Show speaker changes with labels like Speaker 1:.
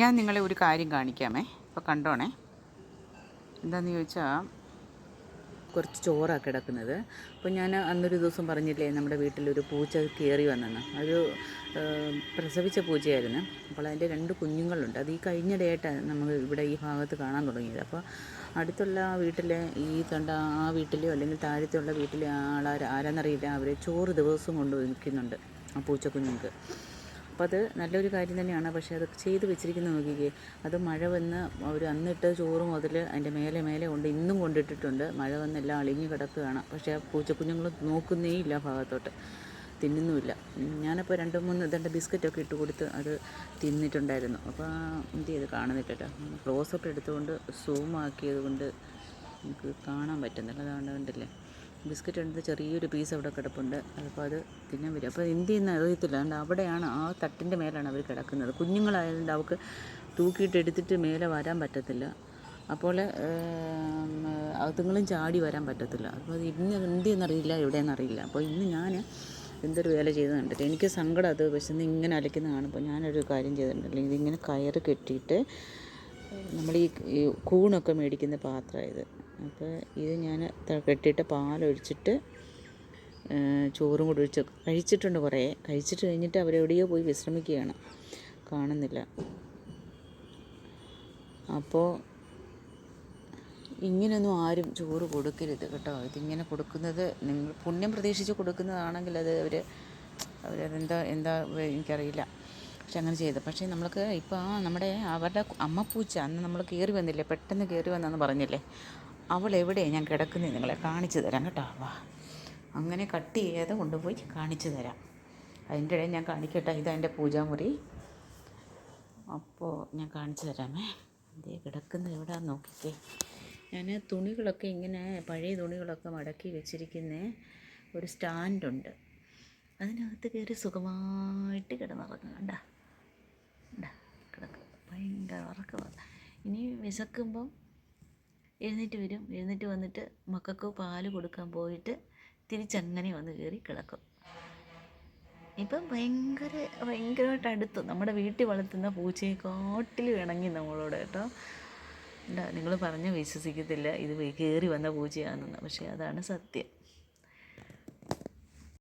Speaker 1: ഞാൻ നിങ്ങളെ ഒരു കാര്യം കാണിക്കാമേ. ഇപ്പോൾ കണ്ടോണേ. എന്താണെന്ന് ചോദിച്ചാൽ കുറച്ച് ചോറാണ് കിടക്കുന്നത്. അപ്പോൾ ഞാൻ അന്നൊരു ദിവസം പറഞ്ഞില്ലേ നമ്മുടെ വീട്ടിലൊരു പൂച്ച കയറി വന്നെന്ന്. അത് പ്രസവിച്ച പൂച്ചയായിരുന്നു. അപ്പോൾ അതിന്റെ രണ്ട് കുഞ്ഞുങ്ങളുണ്ട്. അത് ഈ കഴിഞ്ഞിടെയായിട്ടാണ് നമ്മൾ ഇവിടെ ഈ ഭാഗത്ത് കാണാൻ തുടങ്ങിയത്. അപ്പോൾ അടുത്തുള്ള വീട്ടിലെ ഈ തണ്ട ആ വീട്ടിലെയോ അല്ലെങ്കിൽ താഴത്തുള്ള വീട്ടിലെ ആളാര ആരാന്നറിയില്ല. അവർ ചോറ് ദിവസവും കൊണ്ട് നിൽക്കുന്നുണ്ട് ആ പൂച്ചക്കുഞ്ഞുങ്ങൾക്ക് അപ്പോൾ അത് നല്ലൊരു കാര്യം തന്നെയാണ്. പക്ഷേ അത് ചെയ്ത് വെച്ചിരിക്കുന്നത് നോക്കിക്കേ. അത് മഴ വന്ന് അവർ അന്നിട്ട് ചോറ് മുതൽ അതിന്റെ മേലെ മേലെ കൊണ്ട് ഇന്നും കൊണ്ടിട്ടിട്ടുണ്ട്. മഴ വന്ന് എല്ലാം അളിഞ്ഞ് കിടക്കുകയാണ്. പക്ഷേ ആ പൂച്ചക്കുഞ്ഞുങ്ങൾ നോക്കുന്നേ ഇല്ല ഭാഗത്തോട്ട്. തിന്നുന്നുമില്ല. ഞാനപ്പോൾ രണ്ട് മൂന്ന് രണ്ട് ബിസ്ക്കറ്റൊക്കെ ഇട്ട് കൊടുത്ത് അത് തിന്നിട്ടുണ്ടായിരുന്നു. അപ്പോൾ എന്ത് ചെയ്ത് കാണുന്നില്ല ക്ലോസപ്പ് എടുത്തുകൊണ്ട് സൂം ആക്കിയത് കൊണ്ട് നമുക്ക് കാണാൻ പറ്റുന്നില്ല. അതുകൊണ്ട് കണ്ടില്ലേ? ബിസ്ക്കറ്റ് ഉണ്ട് ചെറിയൊരു പീസ് അവിടെ കിടപ്പുണ്ട്. അതിപ്പോൾ അത് തിന്നാൻ വരും. അപ്പോൾ എന്ത് ചെയ്യുന്ന അറിയത്തില്ല. അതുകൊണ്ട് അവിടെയാണ് ആ തട്ടിന്റെ മേലാണ് അവർ കിടക്കുന്നത്. കുഞ്ഞുങ്ങളായതുകൊണ്ട് അവർക്ക് തൂക്കിയിട്ട് എടുത്തിട്ട് മേലെ വരാൻ പറ്റത്തില്ല. അപ്പോൾ അതുങ്ങളും ചാടി വരാൻ പറ്റത്തില്ല. അപ്പോൾ ഇന്ന് എന്ത് ചെയ്യുന്നറിയില്ല എവിടെയെന്നറിയില്ല. അപ്പോൾ ഇന്ന് ഞാൻ എന്തൊരു വേല ചെയ്ത് കണ്ടിട്ട് എനിക്ക് സങ്കടം അത് പക്ഷെ ഇന്ന് ഇങ്ങനെ അലക്കുന്ന കാണുമ്പോൾ ഞാനൊരു കാര്യം ചെയ്തിട്ടുണ്ട്. അല്ലെങ്കിൽ ഇതിങ്ങനെ കയറ് കെട്ടിയിട്ട് നമ്മൾ ഈ കൂണൊക്കെ മേടിക്കുന്ന പാത്രം ഇത്. അപ്പോൾ ഇത് ഞാൻ കെട്ടിയിട്ട് പാലൊഴിച്ചിട്ട് ചോറും കൂടി ഒഴിച്ച് കഴിച്ചിട്ടുണ്ട് കുറേ. കഴിച്ചിട്ട് കഴിഞ്ഞിട്ട് അവരെവിടെയോ പോയി വിശ്രമിക്കുകയാണ്. കാണുന്നില്ല. അപ്പോൾ ഇങ്ങനെയൊന്നും ആരും ചോറ് കൊടുക്കരുത് കേട്ടോ. ഇതിങ്ങനെ കൊടുക്കുന്നത് നിങ്ങൾ പുണ്യം പ്രതീക്ഷിച്ച് കൊടുക്കുന്നതാണെങ്കിൽ അത് അവർ അവരതെന്താ എന്താ എനിക്കറിയില്ല. പക്ഷെ അങ്ങനെ ചെയ്ത്. പക്ഷേ നമ്മൾക്ക് ഇപ്പോൾ ആ നമ്മുടെ അവരുടെ അമ്മപ്പൂച്ച അന്ന് നമ്മൾ കയറി വന്നില്ലേ? പെട്ടെന്ന് കയറി വന്നെന്ന് പറഞ്ഞില്ലേ? അവൾ എവിടെയാണ് ഞാൻ കിടക്കുന്നത് നിങ്ങളെ കാണിച്ചു തരാം കേട്ടോ. വാ. അങ്ങനെ കട്ട് ചെയ്യാതെ കൊണ്ടുപോയി കാണിച്ചു തരാം. അതിന്റെ ഇടയിൽ ഞാൻ കാണിക്കട്ടെ? ഇതാ എന്റെ പൂജാമുറി. അപ്പോൾ ഞാൻ കാണിച്ചു തരാമേ. ഇതേ കിടക്കുന്നത് എവിടെയാണെന്ന് നോക്കിക്കേ. ഞാൻ തുണികളൊക്കെ ഇങ്ങനെ പഴയ തുണികളൊക്കെ മടക്കി വെച്ചിരിക്കുന്ന ഒരു സ്റ്റാൻഡുണ്ട്. അതിനകത്ത് കയറി സുഖമായിട്ട് കിടന്നുറങ്ങും. കണ്ട? കണ്ട? കിടക്കുക ഭയങ്കര ഉറക്കമാണ് ഇനി വിശക്കുമ്പം എഴുന്നേറ്റ് വരും. എഴുന്നേറ്റ് വന്നിട്ട് മക്കൾക്ക് പാൽ കൊടുക്കാൻ പോയിട്ട് തിരിച്ചങ്ങനെ വന്ന് കയറി കിടക്കും. ഇപ്പം ഭയങ്കര ഭയങ്കരമായിട്ട് അടുത്ത് നമ്മുടെ വീട്ടിൽ വളർത്തുന്ന പൂച്ചയെക്കാട്ടിൽ ഇണങ്ങി നമ്മളോട് കേട്ടോ. നിങ്ങൾ പറഞ്ഞ് വിശ്വസിക്കത്തില്ല. ഇത് കയറി വന്ന പൂച്ചയാണെന്ന്. പക്ഷേ അതാണ് സത്യം.